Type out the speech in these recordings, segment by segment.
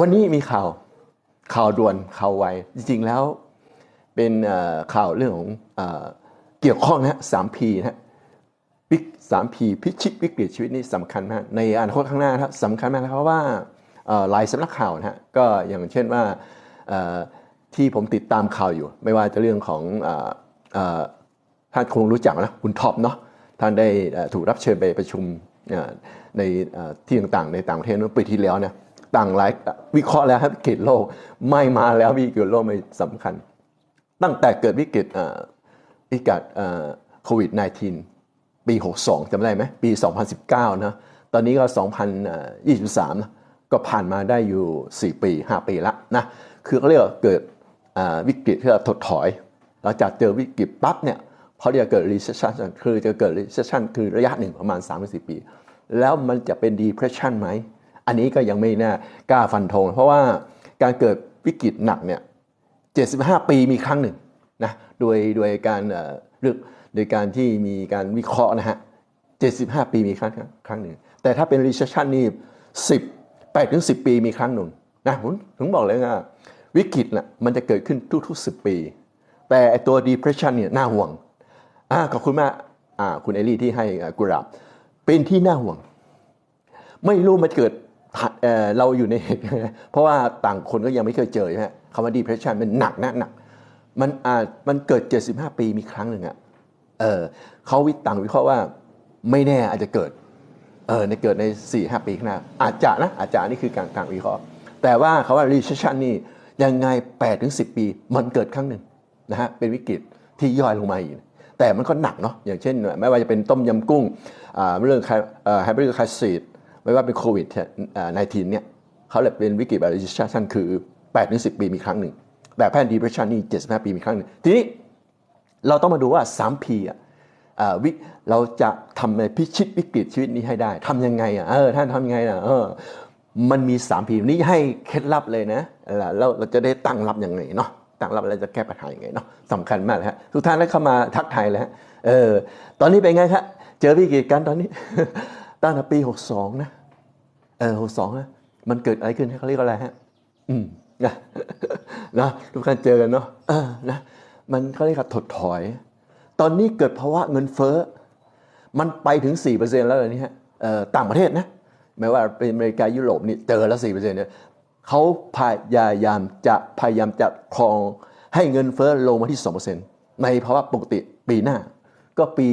วันนี้มีข่าวข่าวด่วนข่าวไวจริงๆแล้วเป็นข่าวเรื่องของเกี่ยวข้องนะสามพีนะฮะวิกสามพีพิชิตวิกฤตชีวิตนี่สำคัญมากในอนาคตข้างหน้านะครับสำคัญมากเพราะว่าหลายสำนักข่าวนะฮะก็อย่างเช่นว่าที่ผมติดตามข่าวอยู่ ไม่ว่าจะเรื่องของออท่านคงรู้จักนะคุณท็อปเนาะท่านได้ถูกรับเชิญไปประชุมในที่ต่างๆในต่างประเทศเมื่อปีที่แล้วเนี่ย ต่างหลายวิเคราะห์แล้วครับวิกฤตโลกไม่มาแล้ววิกฤตโลกไม่สำคัญ ตั้งแต่เกิดวิกฤตอ่อวิกฤตเอ่อโควิด -19 ปี 62จำได้ไหมปี 2019 นะตอนนี้ก็ 2023นะก็ผ่านมาได้อยู่ 4 ปี 5 ปีละนะคือเขาเรียกว่าเกิดวิกฤตที่เราถดถอยหลังจากเจอวิกฤตปั๊บเนี่ยเขาเรียกเกิด recession คือจะเกิด recession คือระยะหนึ่งประมาณ 3-4 ปี แล้วมันจะเป็น depression ไหม อันนี้ก็ยังไม่แน่กล้าฟันธงเพราะว่าการเกิดวิกฤตหนักเนี่ย75 ปีมีครั้งหนึ่งนะโดยโดยการเอ่อเลือกโดยการที่มีการวิเคราะห์นะฮะ75 ปีมีครั้งครั้งหนึ่ง แต่ถ้าเป็น recession นี่10 8ถึง10 ปีมีครั้งหนึ่งนะผมถึงบอกเลยว่าวิกฤตน่ะมันจะเกิดขึ้นทุกๆ 10 ปี แต่ไอตัว depression เนี่ยน่าห่วงอ่าขอบคุณมากอ่าคุณเอลี่ที่ให้กุหลาบเป็นที่น่าห่วง ไม่รู้มันเกิด เเราอยู่ในเหตุเพราะว่าต่างคนก็ยังไม่เคยเจอใช่ไหมคำว่า depression มันหนักนะหนักมันอาจมันเกิด 75 ปีมีครั้งหนึ่งอะเออเขาวิต่างวิเคราะห์ว่าไม่แน่อาจจะเกิดเออในเกิดใน 4 5 ปีข้างหน้า อาจจะนะอาจจะนี่คือการการวิเคราะห์ แต่ว่าเขาว่า recession นี่ยังไง8ถึง10 ปี มันเกิดครั้งหนึ่งนะฮะเป็นวิกฤตที่ย่อยลงมาอีกแต่มันก็หนักเนาะอย่างเช่น ไม่ว่าจะเป็นต้มยำกุ้งเรื่องไฮบริดคาซีด ไม่ว่าเป็นโควิด19เนี่ยเขาเลยเป็นวิกฤตแบบ recession คือ8ถึง10 ปีมีครั้งหนึ่ง แต่แพน depression นี่ 75 ปีมีครั้งหนึ่ง ทีนี้เราต้องมาดูว่า 3P อะวิเราจะทำในพิชิตวิกฤตชีวิตนี้ให้ได้ทำยังไงอะเออท่านทำยังไงอะเออมันมี 3P นี้ให้เคล็ดลับเลยนะแล้วเราจะได้ตั้งรับยังไงเนาะตั้งรับแล้วจะแก้ปัญหายังไงเนาะสำคัญมากเลยฮะทุกท่านได้เข้ามาทักทายเลยฮะเออตอนนี้เป็นไงครับเจอวิกฤตกันตอนนี้ตั้งแต่ปี 62 นะ เออ62นะมันเกิดอะไรขึ้นเขาเรียกว่าอะไรฮะ อืมนะนะทุกท่านเจอกันเนาะเออนะมันเขาเรียกว่าถดถอย ตอนนี้เกิดภาวะเงินเฟ้อ มันไปถึง 4%แล้วเลยนี่ฮะเอ่อต่างประเทศนะไม่ว่าเป็นอเมริกายุโรปนี่เจอแล้ว 4%เนี่ยเขาพยายามจะพยายามจะครองให้เงินเฟ้อลงมาที่ 2%ในภาวะปกติปีหน้าก็ปี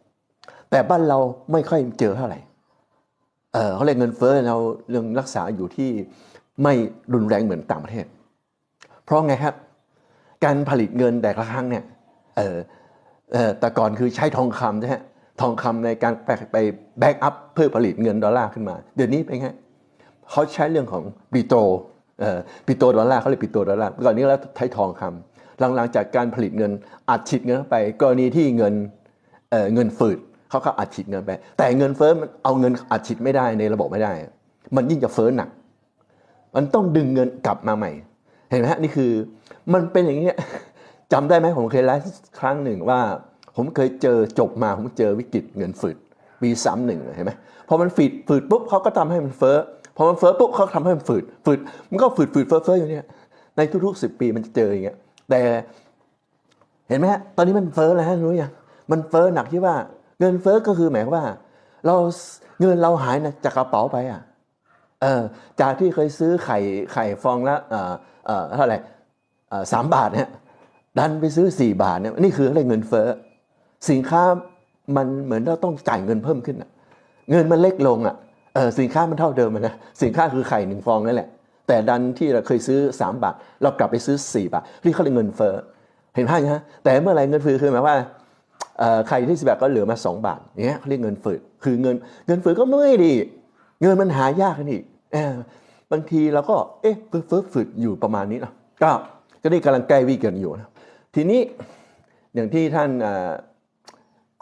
67 แต่บ้านเราไม่ค่อยเจอเท่าไหร่ เขาเรียกเงินเฟ้อเราเรื่องรักษาอยู่ที่ไม่รุนแรงเหมือนต่างประเทศ เพราะไงครับ การผลิตเงินแต่ละครั้งเนี่ยเออเออแต่ก่อนคือใช้ทองคำใช่ไหมทองคำในการไปแบ็กอัพเพื่อผลิตเงินดอลลาร์ขึ้นมา เดี๋ยวนี้เป็นไงเขาใช้เรื่องของปิโตรเอ่อปิโตรดอลลาร์เขาเรียกปิโตรดอลลาร์ก่อนนี้แล้วใช้ทองคำหลังๆจากการผลิตเงินอัดฉีดเงินเข้าไป กรณีที่เงินเอ่อเงินฝืด เขาก็อัดฉีดเงินไป แต่เงินเฟ้อมันเอาเงินอัดฉีดไม่ได้ในระบบไม่ได้ มันยิ่งจะเฟ้อหนัก มันต้องดึงเงินกลับมาใหม่ เห็นไหมฮะนี่คือ มันเป็นอย่างนี้ยจำได้ไหมผมเคยไลฟ์ครั้งหนึ่งว่า ผมเคยเจอจบมาผมเจอวิกฤตเงินฝืดปีสามหนึ่งเห็นไหมพอมันฝืดฝืดปุ๊บเขาก็ทำให้มันเฟ้อพอมันเฟ้อปุ๊บเขาทำให้มันฝืดฝืดมันก็ฝืดฝืดเฟ้อเฟ้ออยู่เนี่ยในทุกๆสิบปีมันจะเจออย่างเงี้ยแต่เห็นไหมฮะตอนนี้มันเฟ้อแล้วฮะรู้ยังมันเฟ้อหนักที่ว่า เงินเฟ้อก็คือหมายว่า เราเงินเราหายนะจากกระเป๋าไปอะเออจากที่เคยซื้อไข่ไข่ฟองละเอ่อเอ่อเท่าไหร่เอ่อสามบาทเนี่ยดันไปซื้อสี่บาทเนี่ยนี่คืออะไรเงินเฟ้อสินค้ามันเหมือนเราต้องจ่ายเงินเพิ่มขึ้นอะเงินมันเล็กลงอะเออสินค้ามันเท่าเดิมนะสินค้าคือไข่หนึ่งฟองนั่นแหละ แต่ดันที่เราเคยซื้อ 3 บาท เรากลับไปซื้อ 4 บาทนี่เขาเรียกเงินเฟ้อเห็นภาพไหมฮะแต่เมื่อไรเงินเฟ้อคือหมายว่า เอ่อไข่ที่สิบาทก็เหลือมา 2 บาทอย่างเงี้ยเขาเรียกเงินเฟ้อคือเงินเงินเฟ้อก็ไม่ดี เงินมันหายากกันอีกเออบางทีเราก็เอ๊ะเฟ้อเฟ้อฝืดอยู่ประมาณนี้นะก็ก็นี่กำลังใกล้วิกฤตอยู่นะทีนี้อย่างที่ท่าน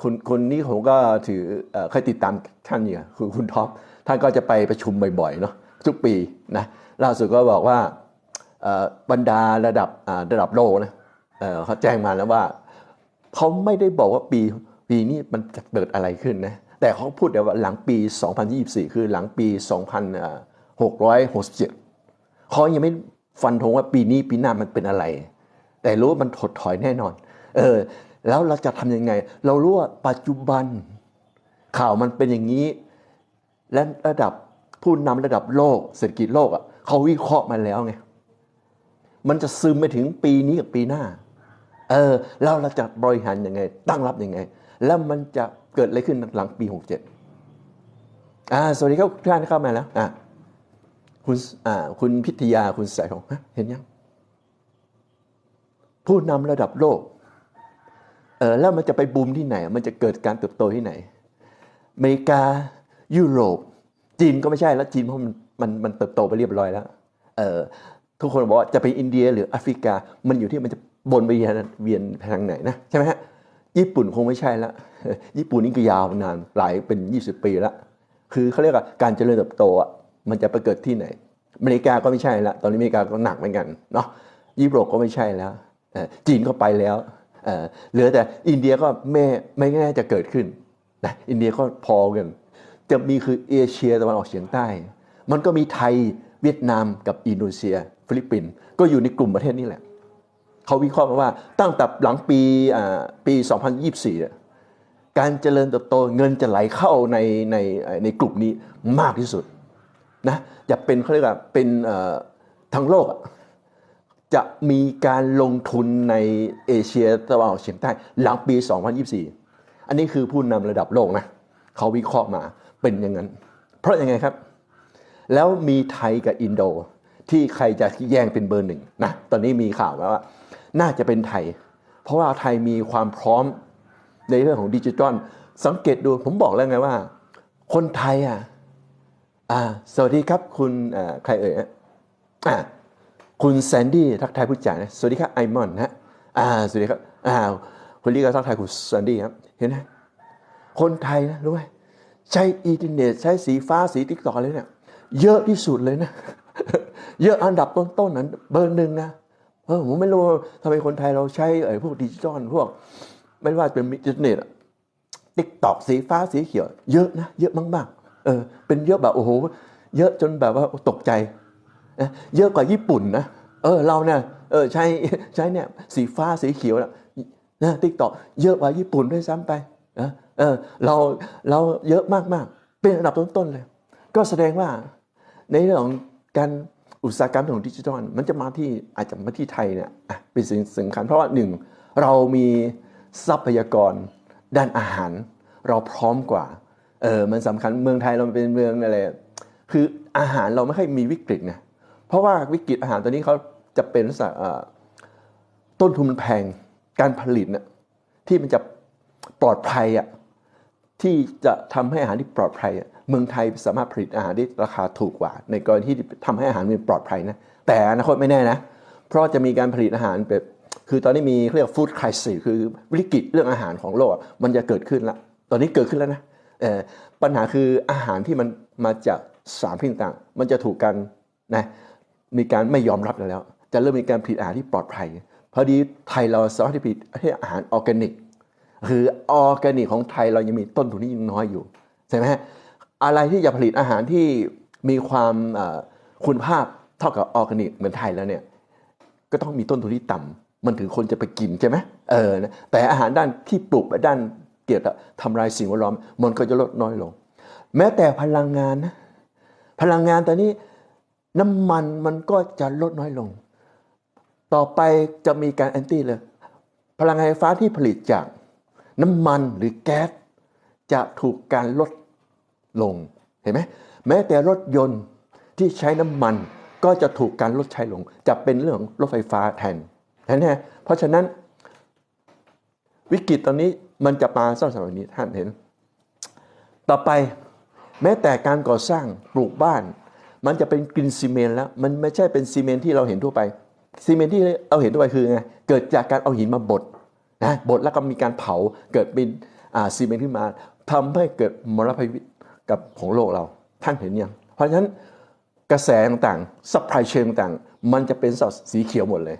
คุณคนนี้ผมก็ถือเคยติดตามท่านอยู่คือคุณท็อปท่านก็จะไปประชุมบ่อยๆเนาะทุกปีนะล่าสุดก็บอกว่าบรรดาระดับระดับโลกนะเขาแจ้งมาแล้วว่า เขาไม่ได้บอกว่าปีปีนี้มันจะเกิดอะไรขึ้นนะแต่เขาพูดแต่ว่าหลังปี 2024 คือหลังปี 2667เขายังไม่ฟันธงว่าปีนี้ปีหน้ามันเป็นอะไร แต่รู้ว่ามันถดถอยแน่นอน เออ แล้วเราจะทำยังไง เรารู้ว่าปัจจุบันข่าวมันเป็นอย่างนี้ และระดับผู้นำระดับโลก เศรษฐกิจโลกอะเขาวิเคราะห์มาแล้วไง มันจะซึมไปถึงปีนี้กับปีหน้า เออแล้วเราจะบริหารยังไง ตั้งรับยังไง แล้วมันจะเกิดอะไรขึ้นหลังปี 67อ่าสวัสดีครับทุกท่านเข้ามาแล้วอ่าคุณอ่าคุณพิทยาคุณสายของเห็นยังผู้นำระดับโลกเออแล้วมันจะไปบูมที่ไหน มันจะเกิดการเติบโตที่ไหน อเมริกายุโรป จีนก็ไม่ใช่แล้วจีนเพราะมันมันมันเติบโตไปเรียบร้อยแล้วเออทุกคนบอกว่าจะเป็นอินเดียหรือแอฟริกา มันอยู่ที่มันจะ บนไปเวียนทางไหนนะใช่ไหมฮะญี่ปุ่นคงไม่ใช่ละญี่ปุ่นนี่ก็ยาวนานหลายเป็น 20 ปีแล้วคือเขาเรียกว่าการเจริญเติบโตอะมันจะไปเกิดที่ไหนอเมริกาก็ไม่ใช่ละตอนนี้อเมริกาก็หนักเหมือนกันเนาะยุโรปก็ไม่ใช่แล้วจีนก็ไปแล้วเอ่อเหลือแต่อินเดียก็ไม่ไม่แน่จะเกิดขึ้นนะอินเดียก็พอกันจะมีคือเอเชียตะวันออกเฉียงใต้ มันก็มีไทยเวียดนามกับอินโดนีเซีย ฟิลิปปินส์ก็อยู่ในกลุ่มประเทศนี้แหละ เขาวิเคราะห์มาว่าตั้งแต่หลังปีปี 2024 การเจริญเติบโตเงินจะไหลเข้าในในในกลุ่มนี้มากที่สุดนะจะเป็นเขาเรียกว่าเป็นทั้งโลกจะมีการลงทุนในเอเชียตะวันออกเฉียงใต้หลังปี 2024 อันนี้คือผู้นำระดับโลกนะเขาวิเคราะห์มาเป็นอย่างนั้น เพราะยังไงครับ แล้วมีไทยกับอินโดที่ใครจะแย่งเป็นเบอร์หนึ่งนะ ตอนนี้มีข่าวมาว่า น่าจะเป็นไทย เพราะว่าไทยมีความพร้อมในเรื่องของดิจิทัลสังเกตดูผมบอกแล้วไงว่า คนไทยอะอ่าสวัสดีครับคุณอ่าใครเอ่ยอ่าคุณแซนดี้ทักทายผู้จ่ายนะสวัสดีครับไอมอนนะอ่าสวัสดีครับอ่าคนนี้ก็ทักทายคุณแซนดี้ครับเห็นไหมคนไทยนะรู้ไหมใช้อินเทอร์เน็ตใช้สีฟ้าสีติ๊กต็อกเลยเนี่ยเยอะที่สุดเลยนะ เยอะอันดับต้นๆนั้นเบอร์หนึ่งนะ เออผมไม่รู้ทำไมคนไทยเราใช้ไอ้พวกดิจิตอลพวก ไม่ว่าเป็นอินเทอร์เน็ตติ๊กตอกสีฟ้าสีเขียว เยอะนะเยอะมากๆเออเป็นเยอะแบบโอ้โหเยอะจนแบบว่าตกใจนะเยอะกว่าญี่ปุ่นนะเออเราเนี่ยเออใช้ใช้เนี่ยสีฟ้าสีเขียวนะติ๊กตอกเยอะกว่าญี่ปุ่นด้วยซ้ำไปนะเออเราเราเยอะมากๆ เป็นอันดับต้นๆเลย ก็แสดงว่าในเรื่องของการ อุตสาหกรรมของดิจิทัลมันจะมาที่อาจจะมาที่ไทยเนี่ยเป็นสิ่งสำคัญเพราะว่าหนึ่งเรามีทรัพยากรด้านอาหาร เราพร้อมกว่าเออมันสำคัญเมืองไทยเราเป็นเมืองอะไรคืออาหารเราไม่ค่อยมีวิกฤตนะเพราะว่าวิกฤตอาหารตอนนี้เขาจะเป็นลักษณะต้นทุนมันแพงการผลิตเนี่ยที่มันจะปลอดภัยอะ ที่จะทำให้อาหารที่ปลอดภัย เมืองไทยสามารถผลิตอาหารได้ราคาถูกกว่า ในกรณีที่ทำให้อาหารมันปลอดภัยนะแต่อนาคตไม่แน่นะ เพราะจะมีการผลิตอาหารแบบคือตอนนี้มีเรียกฟู้ดคริสิคือวิกฤตเรื่องอาหารของโลกมันจะเกิดขึ้นละตอนนี้เกิดขึ้นแล้วนะเออปัญหาคืออาหารที่มันมาจากสารพิษต่างมันจะถูกกันนะมีการไม่ยอมรับแล้ว จะเริ่มมีการผลิตอาหารที่ปลอดภัยพอดีไทยเราสามารถที่ผลิตอาหารออร์แกนิก คือออร์แกนิกของไทยเรายังมีต้นทุนที่ยังน้อยอยู่ใช่ไหมฮะอะไรที่จะผลิตอาหารที่มีความคุณภาพเท่ากับออร์แกนิกเหมือนไทยแล้วเนี่ยก็ต้องมีต้นทุนที่ต่ำมันถึงคนจะไปกินใช่ไหมเออนะแต่อาหารด้านที่ปลูกด้านเกี่ยวกับทำลายสิ่งแวดล้อมมันก็จะลดน้อยลง แม้แต่พลังงานนะพลังงานตอนนี้น้ำมันมันก็จะลดน้อยลง ต่อไปจะมีการแอนตี้เลย พลังงานไฟฟ้าที่ผลิตจาก น้ำมันหรือแก๊สจะถูกการลดลงเห็นไหมแม้แต่รถยนต์ที่ใช้น้ำมันก็จะถูกการลดใช้ลง จะเป็นเรื่องรถไฟฟ้าแทนเห็นไหมเพราะฉะนั้นวิกฤตตอนนี้มันจะมาสร้างสมัยนี้ท่านเห็น ต่อไปแม้แต่การก่อสร้างปลูกบ้าน มันจะเป็นกลินซีเมนต์แล้ว มันไม่ใช่เป็นซีเมนต์ที่เราเห็นทั่วไปซีเมนต์ที่เราเห็นทั่วไปคือไงเกิดจากการเอาหินมาบด นะบดแล้วก็มีการเผาเกิดเป็นซีเมนต์ขึ้นมาทำให้เกิดมลพิษกับของโลกเราท่านเห็นยังเพราะฉะนั้นกระแสต่างๆซัพพลายเชนต่างๆมันจะเป็นสีเขียวหมดเลย